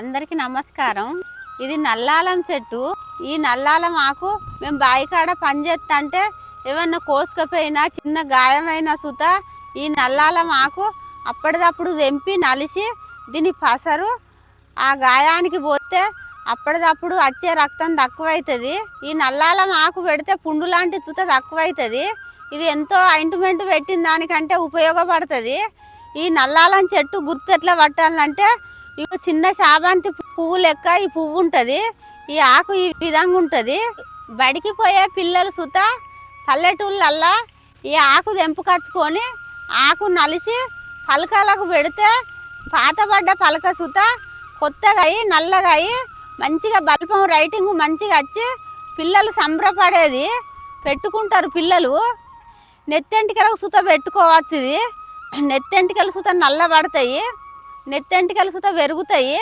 అందరికీ నమస్కారం. ఇది నల్లాలం చెట్టు. ఈ నల్లాలం ఆకు మేము బాయికాడ పని చేస్తుంటే ఏమన్నా కోసుకపోయినా చిన్న గాయమైన సుత ఈ నల్లాలం ఆకు అప్పటిదప్పుడు తెంపి నలిసి దీని పసరు. ఆ గాయానికి పోతే అప్పటిదప్పుడు వచ్చే రక్తం తక్కువైతుంది. ఈ నల్లాలం ఆకు పెడితే పుండు లాంటి చుత తక్కువైతుంది. ఇది ఎంతో ఆయింట్మెంట్ పెట్టిన దానికంటే ఉపయోగపడుతుంది. ఈ నల్లాలం చెట్టు గుర్తు ఎట్లా పట్టాలంటే ఇవి చిన్న శాబంతి పువ్వు లెక్క ఈ పువ్వు ఉంటుంది. ఈ ఆకు ఈ విధంగా ఉంటుంది. బడికి పోయే పిల్లలు సుత పల్లెటూళ్ళల్లా ఈ ఆకు తెంపుకచ్చుకొని ఆకు నలిసి పలకలకు పెడితే పాతబడ్డ పలక సుత కొత్తగా అయి నల్లగా అయి మంచిగా బల్పం రైటింగ్ మంచిగా వచ్చి పిల్లలు సంబరపడేది పెట్టుకుంటారు పిల్లలు. నెత్తెంటికలకు సుత పెట్టుకోవచ్చు ఇది నెత్తెంటికలు సుత నల్లబడతాయి. నెత్తెంటికలు సుత పెరుగుతాయి.